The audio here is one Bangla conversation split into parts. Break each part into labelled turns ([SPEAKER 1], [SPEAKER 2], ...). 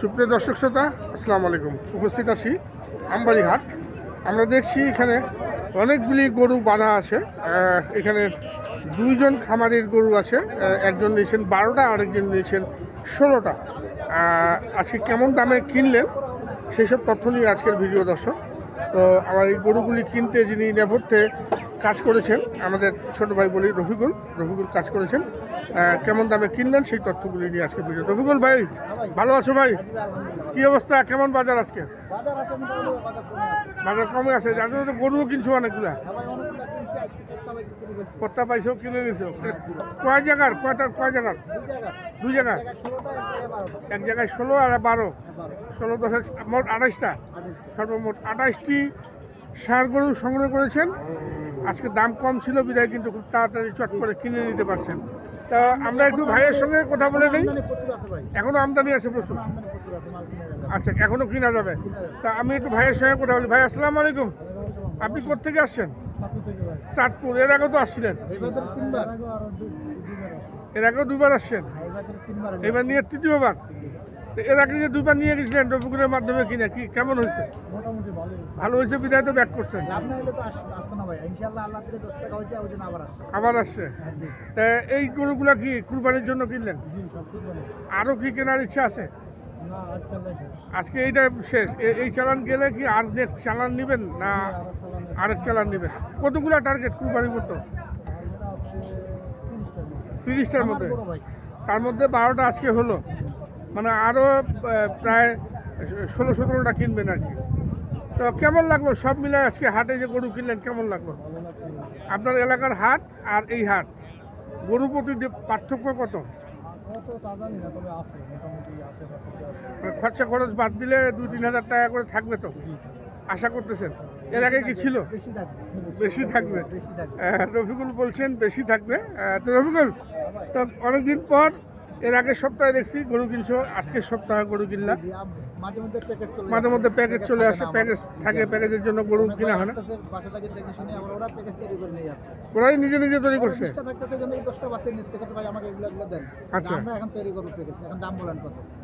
[SPEAKER 1] সুপ্রিয় দর্শক শ্রোতা, আসসালামু আলাইকুম। উপস্থিত আছি আমবাড়িহাট। আমরা দেখছি এখানে অনেকগুলি গরু বাঁধা আছে। এখানে দুইজন খামারের গরু আছে। একজন নিয়েছেন বারোটা, আরেকজন নিয়েছেন ষোলোটা। আজকে কেমন দামে কিনলেন সেই সব তথ্য নিয়ে আজকের ভিডিও দর্শক। তো আমার এই গরুগুলি কিনতে যিনি নেপথ্যে কাজ করেছেন। আমাদের ছোট ভাই বলি রফিকুল রফিকুল কাজ করেছেন। কেমন দামে কিনলেন সেই তথ্যগুলি নিয়ে আজকে ভিডিও রফিকুল ভাই, ভালো আছো ভাই? কি অবস্থা? কেমন বাজার আজকে?
[SPEAKER 2] বাজার কমে আছে।
[SPEAKER 1] যার গরুও কিনছো অনেকগুলা। কর্তা পাইছো, কিনে নিছো। কয় জায়গার? কয়টা কয় জায়গার?
[SPEAKER 2] দুই জায়গা এক জায়গায়
[SPEAKER 1] ষোলো আর বারো। ষোলো দশ মোট
[SPEAKER 2] আঠাশটা।
[SPEAKER 1] সর্বমোট আঠাইশটি সার গরু সংগ্রহ করেছেন। আজকে দাম কম ছিল বিদায় কিন্তু খুব তাড়াতাড়ি চট করে কিনে নিতে পারছেন। তা আমরা একটু ভাইয়ের সঙ্গে কথা বলে নিই। এখনও আমদানি আছে প্রচুর। আচ্ছা এখনও কিনা যাবে। তা আমি একটু ভাইয়ের সঙ্গে কথা বলি। ভাই আসসালামু আলাইকুম। আপনি কোথেকে আসছেন? চাঁদপুর। এর আগেও তো আসছিলেন। এর আগেও দুবার আসছেন?
[SPEAKER 2] এবার তিনবার
[SPEAKER 1] এবার নিয়ে তৃতীয়বার? এর আগে যে দুবার নিয়ে গেছিলেন রবিগুলোর মাধ্যমে কিনা কি কেমন হয়েছে?
[SPEAKER 2] মোটামুটি
[SPEAKER 1] ভালো হয়েছে বিদায় তো ব্যাক করছেন।
[SPEAKER 2] লাভ না হলে তো আসতো না ভাই। ইনশাল্লাহ আল্লাহ থেকে দশ টাকা হয়েছে ওই আবার আসছে।
[SPEAKER 1] আবার আসছে?
[SPEAKER 2] হ্যাঁ
[SPEAKER 1] তা এই গরুগুলা কি কুরবানির জন্য কিনলেন? আরও কি কেনার ইচ্ছা আছে? আজকে এইটা শেষ। এই চালান গেলে কি আর নেক্সট চালান নেবেন না আরেক চালান নেবেন? কতগুলা টার্গেট কুরবানির মতো? তিরিশটার মধ্যে। তার মধ্যে বারোটা আজকে হলো। মানে আরও প্রায় ষোলো সতেরোটা কিনবেন আর কি। তো কেমন লাগল? সব মিলে আজকে হাটে যে গরু কিনলেন কেমন লাগল? আপনার এলাকার হাট আর এই হাট। গরু প্রতি পার্থক্য কত? মানে খরচা খরচ বাদ দিলে দুই তিন হাজার টাকা করে থাকবে তো? আশা করতেছেন? এর আগে কি ছিল?
[SPEAKER 2] বেশি থাকবে।
[SPEAKER 1] আহ, রফিকুল বলছেন বেশি থাকবে। তো রফিকুল তো অনেকদিন পর এর আগের সপ্তাহে দেখছি গরু কিনছো আজকের সপ্তাহে গরু কিনলাম
[SPEAKER 2] মাঝে মধ্যে প্যাকেজ চলে
[SPEAKER 1] মাঝে
[SPEAKER 2] আসে।
[SPEAKER 1] মধ্যে প্যাকেজ চলে আসে
[SPEAKER 2] থাকে
[SPEAKER 1] প্যাকেজ থাকে প্যাকেজের জন্য গরু কিনা হয় না।
[SPEAKER 2] আসতেছে, বাসা থেকে দেখে শুনে আবার ওরা প্যাকেজ তৈরি করে নিয়ে যাচ্ছে।
[SPEAKER 1] ওরাই নিজে নিজে তৈরি করছে? আচ্ছা।
[SPEAKER 2] এখন তৈরি করব প্যাকেজ এখন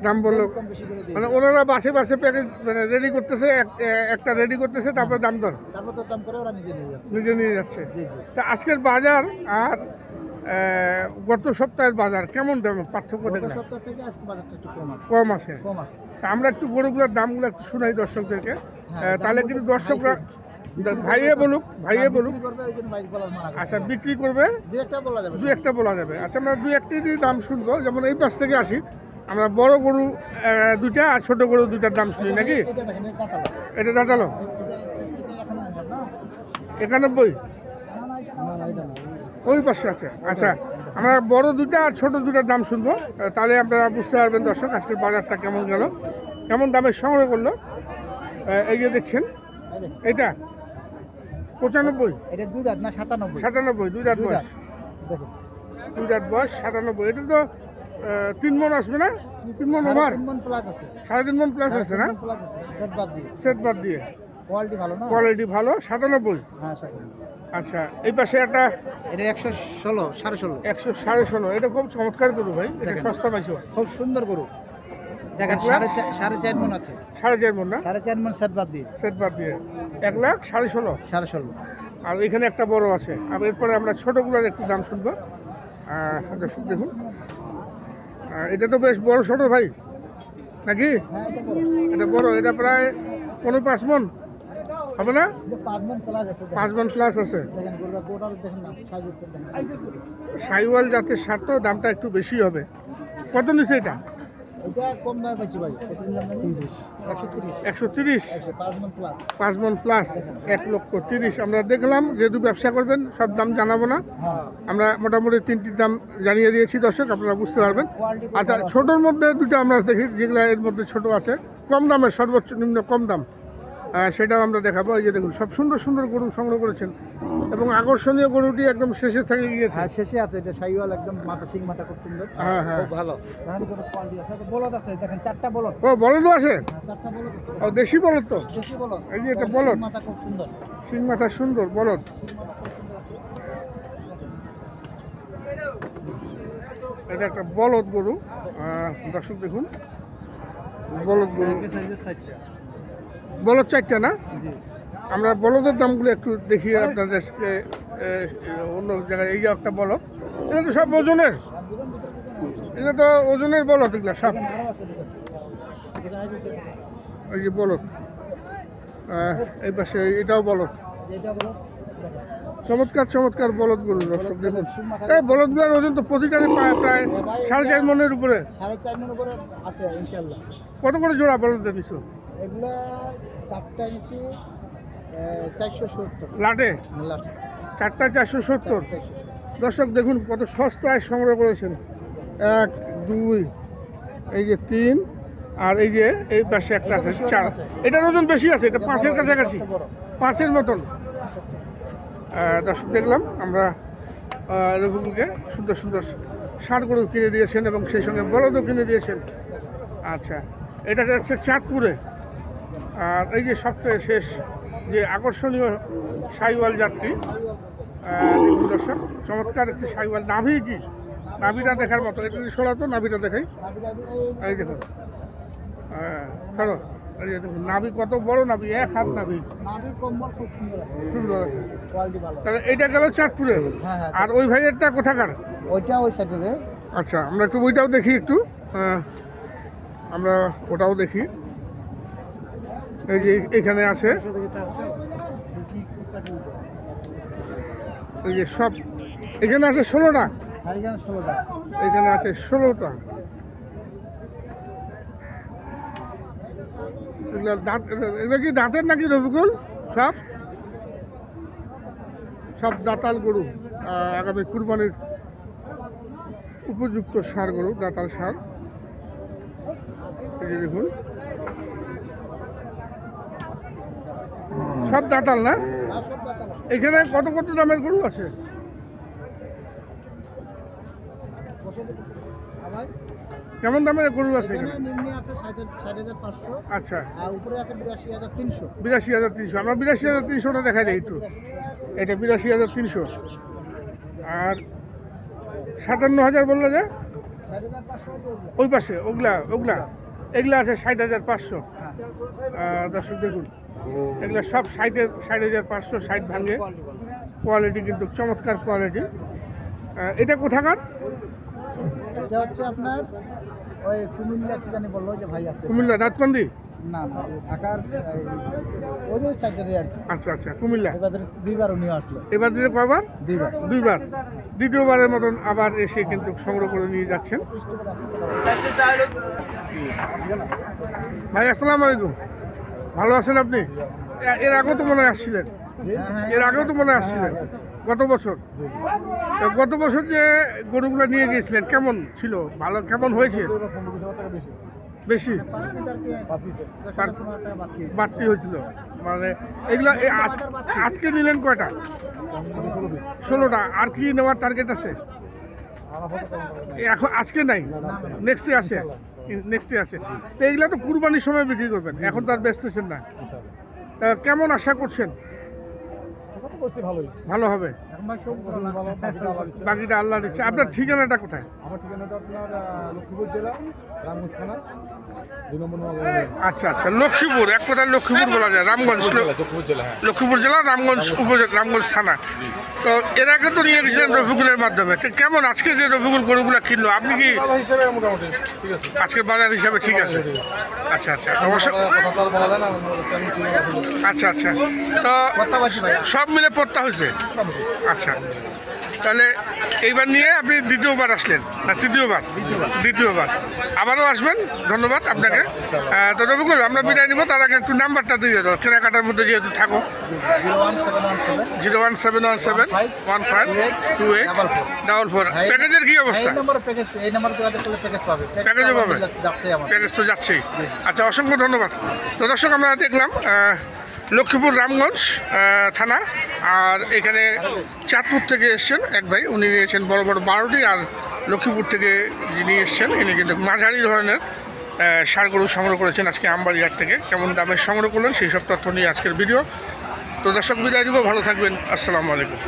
[SPEAKER 2] দাম
[SPEAKER 1] বলল মানে ওনারা বাসে বাসে প্যাকেজ মানে রেডি করতেছে একটা রেডি করতেছে তারপর দাম দর।
[SPEAKER 2] তারপর তো দাম করে ওরা নিজে নিয়ে যাচ্ছে।
[SPEAKER 1] নিজে নিয়ে যাচ্ছে। তা আজকের বাজার আর গত সপ্তাহের বাজার কেমন দাম? পার্থক্য
[SPEAKER 2] গত সপ্তাহ থেকে আজকে বাজারটা একটু কম আছে।
[SPEAKER 1] কম আছে।
[SPEAKER 2] কম আছে।
[SPEAKER 1] তা আমরা একটু গরুগুলোর দামগুলো একটু শোনাই দর্শকদেরকে।
[SPEAKER 2] হ্যাঁ,
[SPEAKER 1] তাহলে কিন্তু দর্শকরা ভাইয়ে বলুক ভাইয়ে বলুক। আচ্ছা বিক্রি করবে?
[SPEAKER 2] দু একটা বলা যাবে।
[SPEAKER 1] দু একটা বলা যাবে। আচ্ছা আমরা দু একটি দাম শুনব যেমন এই পাশ থেকে আসি আমরা বড় গরু দুইটা আর ছোট গরু দুইটার দাম শুনি নাকি?
[SPEAKER 2] এটা না?
[SPEAKER 1] একানব্বই? ওই পাশে আছে। আচ্ছা আমরা বড় দুটা আর ছোট দুটার দাম শুনব। তাহলে আপনারা বুঝতে পারবেন দর্শক আজকের বাজারটা কেমন গেল কেমন দামে সংগ্রহ করল। এই যে দেখছেন এইটা পঁচানব্বই।
[SPEAKER 2] এটা দুই দাঁত না সাতানব্বই?
[SPEAKER 1] সাতানব্বই দুই রাত বয়স। দুই রাত বয়স সাতানব্বই। এটা তো তিন মন আসবে না? তিন মন ওভার?
[SPEAKER 2] তিন মন প্লাস আছে।
[SPEAKER 1] সাড়ে তিন মন প্লাস আছে না?
[SPEAKER 2] প্লাস সেট বাদ দিয়ে।
[SPEAKER 1] সেট বাদ দিয়ে।
[SPEAKER 2] কোয়ালিটি ভালো না?
[SPEAKER 1] কোয়ালিটি ভালো সাতানব্বই।
[SPEAKER 2] হ্যাঁ
[SPEAKER 1] আচ্ছা এই পাশে একটা
[SPEAKER 2] এটা একশো ষোলো সাড়ে ষোলো।
[SPEAKER 1] একশো সাড়ে ষোলো এটা খুব চমৎকার গরু ভাই এটা। সস্তা পাইছো।
[SPEAKER 2] খুব সুন্দর গরু। দেখেন সাড়ে সাড়ে চার মন আছে।
[SPEAKER 1] সাড়ে চার মন না?
[SPEAKER 2] সাড়ে চার মন সেট বাদ দিয়ে।
[SPEAKER 1] সেট বাদ দিয়ে। এক লাখ সাড়ে ষোলো।
[SPEAKER 2] সাড়ে ষোলো।
[SPEAKER 1] আর এখানে একটা বড় আছে। আর এরপরে আমরা ছোটোগুলোর একটু দাম শুনব। দর্শক দেখুন। এটা তো বেশ বড় ছোটো ভাই। নাকি?
[SPEAKER 2] হ্যাঁ এটা বড়।
[SPEAKER 1] এটা বড় এটা প্রায় পনেরো পাঁচ মন। হবে না?
[SPEAKER 2] পাঁচ মন প্লাস আছে
[SPEAKER 1] সাইওয়াল জাতের সার তো দামটা একটু বেশি হবে। কত নিচ্ছে এটা?
[SPEAKER 2] পাঁচ মন প্লাস
[SPEAKER 1] এক লক্ষ তিরিশ। আমরা দেখলাম যেহেতু ব্যবসা করবেন সব দাম জানাব না।
[SPEAKER 2] হ্যাঁ।
[SPEAKER 1] আমরা মোটামুটি তিনটির দাম জানিয়ে দিয়েছি দর্শক আপনারা বুঝতে পারবেন। আচ্ছা ছোটোর মধ্যে দুটো আমরা দেখি যেগুলো এর মধ্যে ছোট আছে। কম দামের সর্বোচ্চ নিম্ন কম দাম। সেটাও আমরা দেখাবো। এই যে দেখুন সব সুন্দর সুন্দর গরু সংগ্রহ করেছেন এবং আকর্ষণীয় গরুটি একদম শেষে থেকে গিয়েছে।
[SPEAKER 2] হ্যাঁ শেষে আছে এটা সাইওয়াল একদম মাথা সিং মাথা খুব সুন্দর।
[SPEAKER 1] হ্যাঁ হ্যাঁ।
[SPEAKER 2] ভালো। কত কোয়ালিটি আছে। তো বলদ আছে দেখেন চারটা বলদ।
[SPEAKER 1] ও বলদ আছে?
[SPEAKER 2] হ্যাঁ, চারটা বলদ আছে।
[SPEAKER 1] ও দেশি বলদ তো?
[SPEAKER 2] দেশি বলদ।
[SPEAKER 1] এই যে এটা বলদ।
[SPEAKER 2] মাথা খুব সুন্দর।
[SPEAKER 1] সিং মাথা সুন্দর বলদ। এটা একটা বলদ গরু। আহ, দর্শক দেখুন বলদ গরু। বলদ চারটা না? আমরা বলদের দামগুলো একটু দেখি আপনাদেরকে অন্য জায়গায় এই যে একটা বলদ এটা তো সব ওজনের। এটা তো ওজনের বলদ এগুলো সব।
[SPEAKER 2] এই যে-
[SPEAKER 1] বলদ। এই পাশে এটাও বলদ।
[SPEAKER 2] বলো
[SPEAKER 1] চমৎকার চমৎকার বলদ গরু দর্শক দেখুন। এই বলদগুলোর ওজন তো প্রতিটারই প্রায় প্রায় সাড়ে চার মনের উপরে।
[SPEAKER 2] সাড়ে চার মিনিট করে আছে ইনশাল্লাহ
[SPEAKER 1] কত করে জোড়া বলদ দিছো
[SPEAKER 2] এগুলা চারটা নিচ্ছি চারশো সত্তর।
[SPEAKER 1] লাটে? চারটা চারশো সত্তর? দর্শক দেখুন কত সস্তায় সংগ্রহ করেছেন। এক দুই এই যে তিন আর এই যে এই পাশে একটা আছে চার। এটার ওজন বেশি আছে এটা পাঁচের কাছাকাছি। পাঁচের মতন। দর্শক দেখলাম আমরা রঘুকে সুন্দর সুন্দর সার গরু কিনে দিয়েছেন এবং সেই সঙ্গে বলদও কিনে দিয়েছেন। আচ্ছা এটা যাচ্ছে চাঁদপুরে। আর এই যে সপ্তাহে শেষ যে আকর্ষণীয় সাইওয়াল যাত্রী দেখুন দর্শক চমৎকার একটি সাইওয়াল নাভি কি? নাভিটা দেখার মতো এটা যদি সরাতো নাভিটা দেখাই। এই দেখুন। হ্যাঁ এই দেখুন নাভি কত বড় নাভি এক হাত নাভি।
[SPEAKER 2] নাভি কম্বল খুব সুন্দর
[SPEAKER 1] সুন্দর আছে। তাহলে এইটা গেল চাঁদপুরে?
[SPEAKER 2] হ্যাঁ হ্যাঁ
[SPEAKER 1] আর ওই ভাইয়েরটা কোথাকার?
[SPEAKER 2] ওইটা ওই সাইডে
[SPEAKER 1] আচ্ছা আমরা একটু ওইটাও দেখি একটু। আমরা ওটাও দেখি। এই যে এখানে আছে। এই যে সব, এখানে আছে ষোলোটা?
[SPEAKER 2] এখানে
[SPEAKER 1] আছে ষোলোটা। দাঁত, এগুলো কি দাঁতের নাকি রবিকুল? সব? সব দাঁতাল গরু আগামী কুরবানির উপযুক্ত সার গরু, দাঁতাল সার। এই যে দেখুন। সব দাঁতাল না? এখানে কত কত দামের গরু আছে? কেমন দামের গরু আছে আচ্ছা।
[SPEAKER 2] বিরাশি হাজার তিনশো।
[SPEAKER 1] আমরা বিরাশি হাজার তিনশোটা দেখা যায় একটু। এটা বিরাশি হাজার তিনশো। আর সাতান্ন হাজার বলল যে। ওই পাশে ওগুলা ওগুলা। এগুলা আছে ষাট হাজার পাঁচশো।
[SPEAKER 2] হ্যাঁ।
[SPEAKER 1] দর্শক দেখুন। এগুলা সব ষাটের ষাট হাজার পাঁচশো ষাট ভাঙে।
[SPEAKER 2] কোয়ালিটি
[SPEAKER 1] কিন্তু চমৎকার কোয়ালিটি এটা কোথাকার?
[SPEAKER 2] এটা হচ্ছে আপনার ওই কুমিল্লা কি জানি বলল যে ভাই আছে।
[SPEAKER 1] কুমিল্লা দাঁতকান্দি
[SPEAKER 2] না না ঢাকার ওই ওই সাইডের আর কি।
[SPEAKER 1] আচ্ছা আচ্ছা কুমিল্লা।
[SPEAKER 2] এবার দুইবার উনিও আসলো।
[SPEAKER 1] এবার দিলে কয়বার?
[SPEAKER 2] দুইবার।
[SPEAKER 1] দুইবার। দ্বিতীয়বারের মতন আবার এসে কিন্তু সংগ্রহ করে নিয়ে যাচ্ছেন। ভাই আসসালামু আলাইকুম। ভালো আছেন আপনি? এর আগেও তো মনে আসছিলেন। এর আগেও তো মনে আসছিলেন। গত বছর। গত বছর যে গরুগুলো নিয়ে গিয়েছিলেন কেমন ছিল? ভালো কেমন হয়েছে? বেশি? বাড়তি হয়েছিল। মানে এগুলো আজকে নিলেন কয়টা? ষোলোটা। আর কি নেওয়ার টার্গেট আছে? এখন আজকে নাই? নেক্সট নেক্সটে আছে? নেক্সটে আছে। তো এগুলো তো কুরবানির সময় বিক্রি করবেন এখন তো আর বেচতেছেন না। কেমন আশা করছেন? ভালো হবে? বাকিটা আল্লাহ দিচ্ছে। আপনার ঠিকানাটা কোথায়?
[SPEAKER 2] আমার ঠিকানাটা আপনার লক্ষ্মীপুর জেলা রামগঞ্জ থানা
[SPEAKER 1] আচ্ছা আচ্ছা লক্ষ্মীপুর এক কথায় লক্ষ্মীপুর বলা যায় রামগঞ্জ
[SPEAKER 2] লক্ষ্মীপুর জেলা হ্যাঁ।
[SPEAKER 1] রামগঞ্জ উপজেলা রামগঞ্জ থানা। তো এর আগে তো নিয়ে গেছিলেন রফিকুলের মাধ্যমে। তো কেমন আজকে যে রফিকুল গরুগুলো কিনলো? আপনি কি
[SPEAKER 2] ঠিক আছে।
[SPEAKER 1] আজকের বাজার হিসাবে ঠিক আছে? আচ্ছা আচ্ছা।
[SPEAKER 2] কথা তেমন ছিল না আসলে।
[SPEAKER 1] আচ্ছা আচ্ছা। তো সব মিলে পড়তা হয়েছে? আচ্ছা। তাহলে এইবার নিয়ে আপনি দ্বিতীয়বার আসলেন। না তৃতীয়বার। দ্বিতীয়বার। আবারও আসবেন। ধন্যবাদ আপনাকে। তো রবিকুল আমরা বিদায় নিব। তার আগে একটু নাম্বারটা দিয়ে দাও। কেনাকাটার মধ্যে যেহেতু থাকো।
[SPEAKER 2] Zero one seven one seven
[SPEAKER 1] one five two eight double four. প্যাকেজের কী অবস্থা? প্যাকেজও পাবে? প্যাকেজ তো যাচ্ছেই। আচ্ছা অসংখ্য ধন্যবাদ। তো দর্শক আমরা দেখলাম লক্ষ্মীপুর রামগঞ্জ থানা। আর এখানে চাঁদপুর থেকে এসছেন এক ভাই, উনি নিয়েছেন বড় বড় বারোটি, আর লক্ষ্মীপুর থেকে যিনি এসছেন, ইনি কিন্তু মাঝারি ধরনের সার গরু সংগ্রহ করেছেন আজকে আমবাড়িহাট থেকে। কেমন দামে সংগ্রহ করলেন, সেই সব তথ্য নিয়ে আজকের ভিডিও। তো দর্শক, বিদায় নিব, ভালো থাকবেন, আসসালামু আলাইকুম।